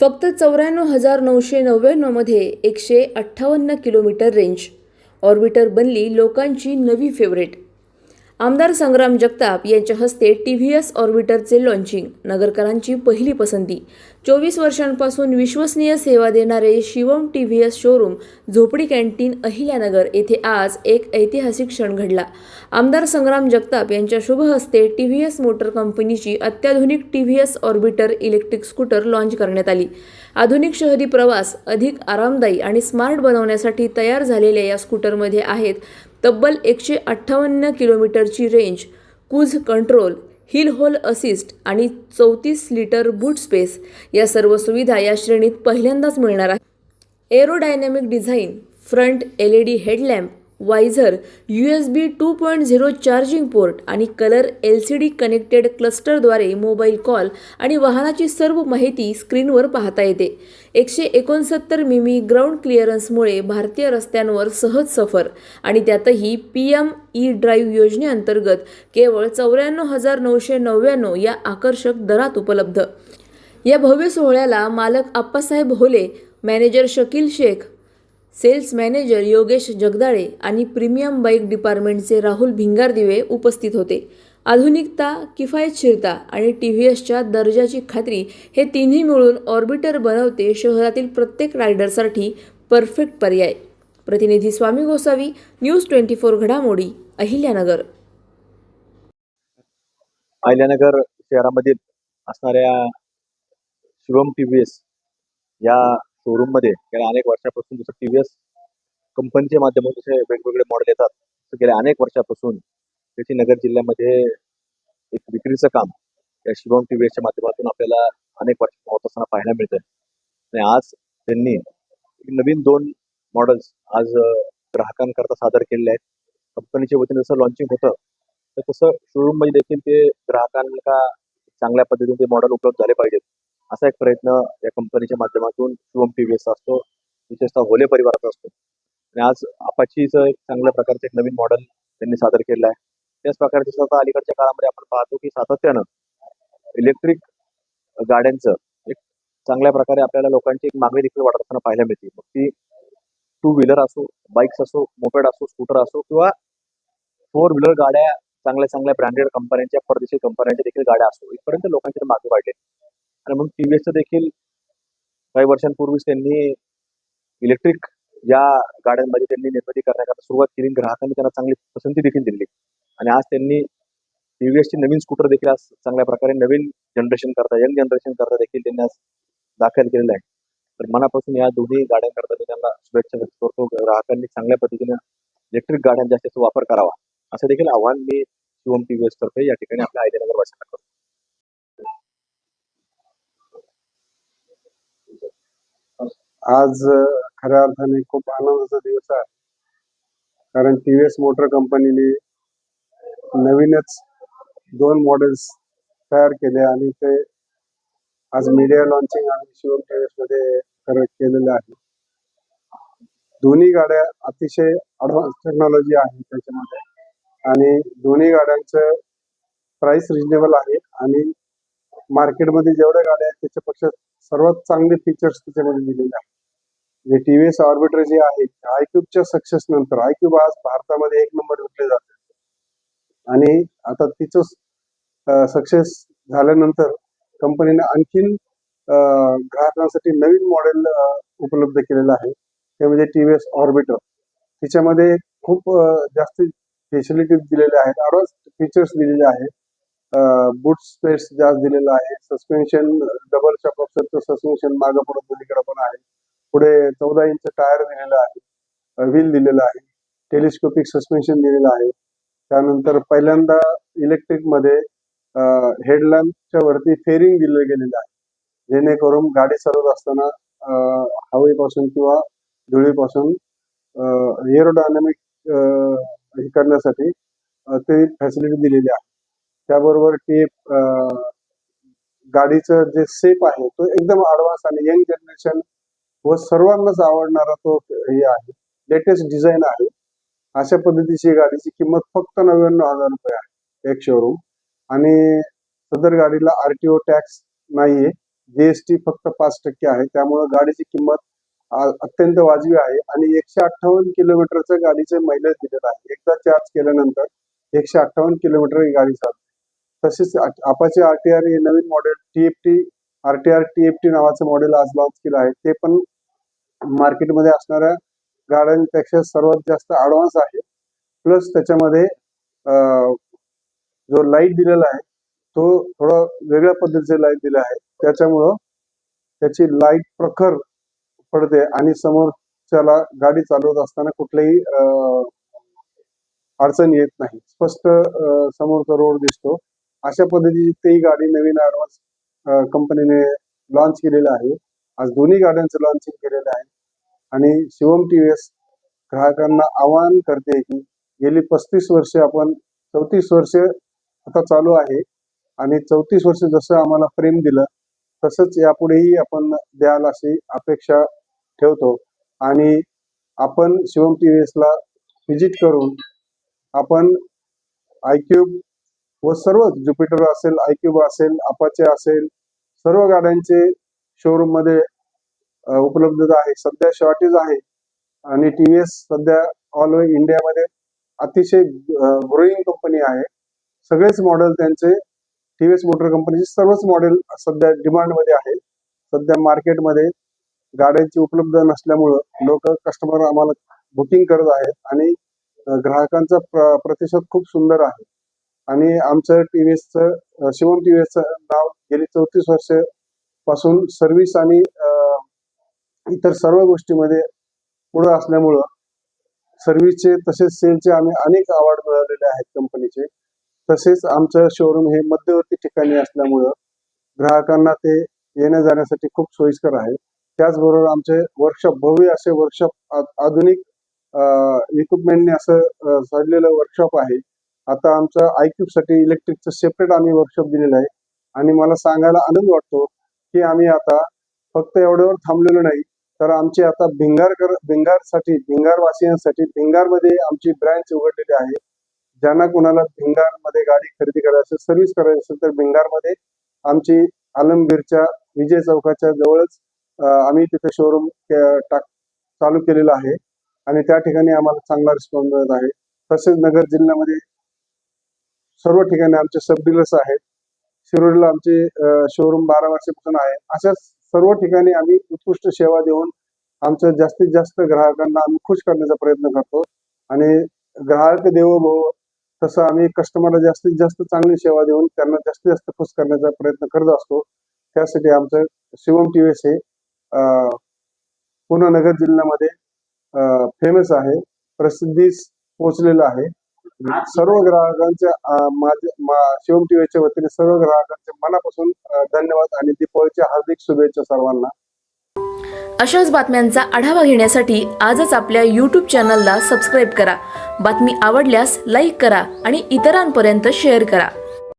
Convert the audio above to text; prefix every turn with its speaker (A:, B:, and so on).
A: फक्त चौऱ्याण्णव हजार नऊशे नव्याण्णवमध्ये एकशे अठ्ठावन्न किलोमीटर रेंज ऑर्बिटर बनली लोकांची नवी फेवरेट आमदार संग्राम जगताप यांच्या हस्ते टी व्ही एस ऑर्बिटरचे लॉन्चिंग नगरकरांची पहिली पसंती. चोवीस वर्षांपासून विश्वसनीय सेवा देणारे Shivam T V S showroom झोपडी कॅन्टीन अहिल्यानगर येथे आज एक ऐतिहासिक क्षण घडला. आमदार संग्राम जगताप यांच्या शुभ हस्ते टी व्ही एस मोटर कंपनीची अत्याधुनिक T V S Orbiter electric scooter launch करण्यात आली. आधुनिक शहरी प्रवास अधिक आरामदायी आणि स्मार्ट बनवण्यासाठी तयार झालेल्या या स्कूटरमध्ये आहेत तब्बल एकशे अठ्ठावन्न किलोमीटरची range cruise control hill hold assist आणि चौतीस लिटर बूट स्पेस या सर्व सुविधा या श्रेणीत पहिल्यांदाच मिळणार आहे aerodynamic design front L E D headlamp visor U S B two point zero charging port आणि colour L C D connected क्लस्टरद्वारे mobile call आणि वाहनाची सर्व माहिती स्क्रीनवर पाहता येते. एकशे एकोणसत्तर मिमी ग्राउंड क्लिअरन्समुळे भारतीय रस्त्यांवर सहज सफर आणि त्यातही पी एम ई ड्राईव्ह योजनेअंतर्गत केवळ चौऱ्याण्णव हजार नऊशे नव्याण्णव या आकर्षक दरात उपलब्ध. या भव्य सोहळ्याला मालक Appasaheb Hole manager Shakeel Shaikh sales manager Yogesh Jagdale आणि प्रीमियम बाईक डिपार्टमेंटचे राहुल भिंगारदिवे उपस्थित होते. आधुनिकता किफायतशीरता आणि टी व्ही एसच्या दर्जाची खात्री हे तिन्ही मिळून ऑर्बिटर बनवते शहरातील प्रत्येक रायडरसाठी परफेक्ट पर्याय. प्रतिनिधी Swami Gosavi news twenty four घडामोडी अहिल्यानगर.
B: अहिल्यानगर शहरामधील असणाऱ्या शिवम टी व्ही एस या शोरूममध्ये गेल्या अनेक वर्षापासून जसं टीव्हीएस व्ही कंपनीच्या माध्यमातून जसे वेगवेगळे मॉडेल येतात तसं गेल्या अनेक वर्षापासून त्याची नगर जिल्ह्यामध्ये एक विक्रीचं काम या शिवम टीव्हीएसच्या माध्यमातून आपल्याला अनेक वर्ष होत असताना पाहायला मिळतं आणि आज त्यांनी नवीन दोन मॉडेल्स आज ग्राहकांकरता सादर केलेले आहेत. कंपनीच्या वतीने जसं लॉन्चिंग होतं तर तसं शोरूममध्ये देखील ते ग्राहकांना चांगल्या पद्धतीने ते मॉडेल उपलब्ध झाले पाहिजेत. असा एक प्रयत्न या कंपनीच्या माध्यमातून शिवम टी व्ही एस असतो विशेषतः होले परिवाराचा असतो. आणि आज अपाचीचं एक चांगल्या प्रकारचं एक नवीन मॉडेल त्यांनी सादर केलं आहे. त्याच प्रकारे आता अलीकडच्या काळामध्ये आपण पाहतो की सातत्यानं इलेक्ट्रिक गाड्यांचं एक चांगल्या प्रकारे आपल्याला लोकांची एक मागणी देखील वाढत असताना पाहायला मिळते. मग ती टू व्हीलर असो बाईक्स असो मोपेड असो स्कूटर असो किंवा फोर व्हीलर गाड्या चांगल्या चांगल्या ब्रँडेड कंपन्यांच्या परदेशी कंपन्यांच्या देखील गाड्या असो इथपर्यंत लोकांची मागणी वाढली. आणि मग टी व्ही एसचं देखील काही वर्षांपूर्वीच त्यांनी इलेक्ट्रिक या गाड्यांमध्ये त्यांनी निर्मिती करण्याकरता सुरुवात केली ग्राहकांनी त्यांना चांगली पसंती देखील दिली. आणि आज त्यांनी टी व्ही एसची नवीन स्कूटर देखील आज चांगल्या प्रकारे नवीन जनरेशन करता यंग जनरेशन करता देखील त्यांनी आज दाखल केलेलं आहे. तर मनापासून या दोन्ही गाड्यांकरता मी त्यांना शुभेच्छा व्यक्त करतो. ग्राहकांनी चांगल्या पद्धतीने इलेक्ट्रिक गाड्यांचा जास्तीचा वापर करावा. असं देखील आव्हान मी शिवम टी व्ही एस तर्फे या ठिकाणी आपल्या आयदनगर वाचना करतो.
C: आज खऱ्या अर्थाने खूप आनंदाचा दिवस आहे. कारण टी व्ही एस मोटर कंपनीने नवीनच दोन मॉडेल्स तयार केले आणि ते आज मीडिया लॉन्चिंग आणि शिवम टी मध्ये खरं केलेलं आहे. दोन्ही गाड्या अतिशय ॲडव्हान्स टेक्नॉलॉजी आहे त्याच्यामध्ये. आणि दोन्ही गाड्यांचं प्राइस रिजनेबल आहे आणि मार्केटमध्ये जेवढ्या गाड्या आहेत त्याच्यापेक्षा सर्वात चांगले फीचर्स त्याच्यामध्ये दिलेले आहेत. जे टी व्ही एस ऑर्बिटर जे आहे आयक्यूबच्या सक्सेस नंतर आयक्यूब आज भारतामध्ये एक नंबर विकले जाते. आणि आता तिचं सक्सेस झाल्यानंतर कंपनीने आणखीन ग्राहकांसाठी नवीन मॉडेल उपलब्ध केलेलं आहे. ते म्हणजे टी व्ही एस ऑर्बिटर तिच्यामध्ये खूप जास्त फॅसिलिटीज दिलेल्या आहेत. ॲडव्हान्स फीचर्स दिलेले आहेत. बूट स्पेस जास्त दिलेला आहे. सस्पेन्शन डबल शॉक ऑप्शनचं सस्पेन्शन मागं पुढे दोन्हीकडे पण आहे. पुढे चौदा इंच टायर दिलेलं आहे. व्हील दिलेलं आहे. टेलिस्कोपिक सस्पेन्शन दिलेलं आहे. त्यानंतर पहिल्यांदा इलेक्ट्रिकमध्ये हेडलॅम्पच्या वरती फेरिंग दिलं गेलेलं आहे. जेणेकरून गाडी चालवत असताना हवेपासून किंवा धुळीपासून एरोडायनामिक हे करण्यासाठी ते फॅसिलिटी दिलेली आहे. त्याबरोबर टेप गाडीचं जे सेप आहे तो एकदम ॲडव्हान्स आणि यंग जनरेशन व सर्वांनाच आवडणारा तो हे आहे. लेटेस्ट डिझाईन आहे. अशा पद्धतीची गाडीची किंमत फक्त नव्याण्णव हजार रुपये आहे एक शोरूम आणि सदर गाडीला आरटीओ टॅक्स नाहीये. जीएसटी फक्त पाच टक्के आहे. त्यामुळे गाडीची किंमत अत्यंत वाजवी आहे. आणि एकशे अठ्ठावन्न किलोमीटरचं गाडीचे मैलेज दिलेलं आहे. एकदा चार्ज केल्यानंतर एकशे अठ्ठावन्न किलोमीटर ही गाडी चालते. तसेच आपाचे आरटीआर हे नवीन मॉडेल टीएफटी आरटीआर टीएफटी नावाचं मॉडेल आज लॉन्च केलं आहे. ते पण मार्केटमध्ये असणाऱ्या गाड्यांपेक्षा सर्वात जास्त ॲडव्हान्स आहे. प्लस त्याच्यामध्ये जो लाइट दिलेला आहे तो थोडा वेगळ्या पद्धतीचे लाइट दिला आहे. त्याच्यामुळं त्याची लाइट प्रखर पडते आणि समोरच्याला गाडी चालवत असताना कुठल्याही अडचण येत नाही. स्पष्ट समोरचा रोड दिसतो. अशा पद्धतीची तेही गाडी नवीन ॲडव्हान्स कंपनीने लॉन्च केलेलं आहे. आज दोन्ही गाड्यांचं लॉन्चिंग केलेलं आहे. आणि शिवम टी व्ही एस ग्राहकांना आवाहन करते की गेली पस्तीस वर्षे आपण चौतीस वर्ष आता चालू आहे. आणि चौतीस वर्ष जसं आम्हाला प्रेम दिलं तसंच यापुढेही आपण द्याल अशी अपेक्षा ठेवतो. आणि आपण शिवम टी व्ही एसला व्हिजिट करून आपण आयक्यूब व सर्व ज्युपिटर असेल आयक्यूब असेल अपाचे असेल सर्व गाड्यांचे शोरूममध्ये उपलब्धता आहे. सध्या शॉर्टेज आहे. आणि टी व्ही एस सध्या ऑल ओव्हर इंडियामध्ये अतिशय ग्रोईंग कंपनी आहे. सगळेच मॉडेल त्यांचे टी व्ही एस मोटर कंपनीचे सर्वच मॉडेल सध्या डिमांडमध्ये आहे. सध्या मार्केटमध्ये गाड्यांची उपलब्ध नसल्यामुळं लोक कस्टमर आम्हाला बुकिंग करत आहेत. आणि ग्राहकांचा प्र- प्रतिसाद खूप सुंदर आहे. आणि आमचं टी व्ही एसचं शिवम टी व्ही एसचं नाव गेली चौतीस वर्षपासून सर्व्हिस आणि इतर सर्व गोष्टीमध्ये पुढं असल्यामुळं सर्व्हिसचे तसेच सेलचे आम्ही अनेक अवॉर्ड मिळवलेले आहेत कंपनीचे तसेच आमचं शोरूम हे मध्यवर्ती ठिकाणी असल्यामुळं ग्राहकांना ते येण्या जाण्यासाठी खूप सोयीस्कर आहे. त्याचबरोबर आमचे वर्कशॉप भव्य असे वर्कशॉप आधुनिक इक्विपमेंटने असं सजलेलं वर्कशॉप आहे. आता आमचं आयक्यूबसाठी इलेक्ट्रिकचं सेपरेट आम्ही वर्कशॉप दिलेलं आहे. आणि मला सांगायला आनंद वाटतो की आम्ही आता फक्त एवढ्यावर थांबलेलो नाही तर आमची आता भिंगारकर भिंगारसाठी भिंगारवासियांसाठी भिंगारमध्ये आमची ब्रँच उघडलेली आहे. ज्यांना कोणाला भिंगारमध्ये गाडी खरेदी करायची असेल सर्व्हिस करायची असेल तर भिंगारमध्ये आमची आलमगीरच्या विजय चौकाच्या जवळच आम्ही तिथे शोरूम टाक चालू केलेलं आहे. आणि त्या ठिकाणी आम्हाला चांगला रिस्पॉन्स मिळत आहे. तसेच नगर जिल्ह्यामध्ये सर्व ठिकाणी आमचे सब डीलर्स आहेत. शिरोडीला आमचे शोरूम बारा वर्षापासून आहे. अशा सर्व ठिकाणी आम्ही उत्कृष्ट सेवा देऊन आमच्या जास्तीत जास्त ग्राहकांना आम्ही खुश करण्याचा प्रयत्न करतो. आणि ग्राहक देवो भव तसं आम्ही कस्टमरला जास्तीत जास्त चांगली सेवा देऊन त्यांना जास्तीत जास्त खुश करण्याचा प्रयत्न करत असतो. त्यासाठी आमचं शिवम टी व्ही एस हे पुणे नगर जिल्ह्यामध्ये फेमस आहे. प्रसिद्धीस पोहोचलेलं आहे. सर्व ग्राहकांच्या माझ्या शिवम टी व्हीच्या वतीने सर्व ग्राहकांचे मनापासून धन्यवाद आणि दीपावलीच्या हार्दिक शुभेच्छा सर्वांना.
A: अशाच बातम्यांचा आढावा घेण्यासाठी आजच आपल्या यूट्यूब चॅनलला सबस्क्राईब करा. बातमी आवडल्यास लाईक करा आणि इतरांपर्यंत शेअर करा.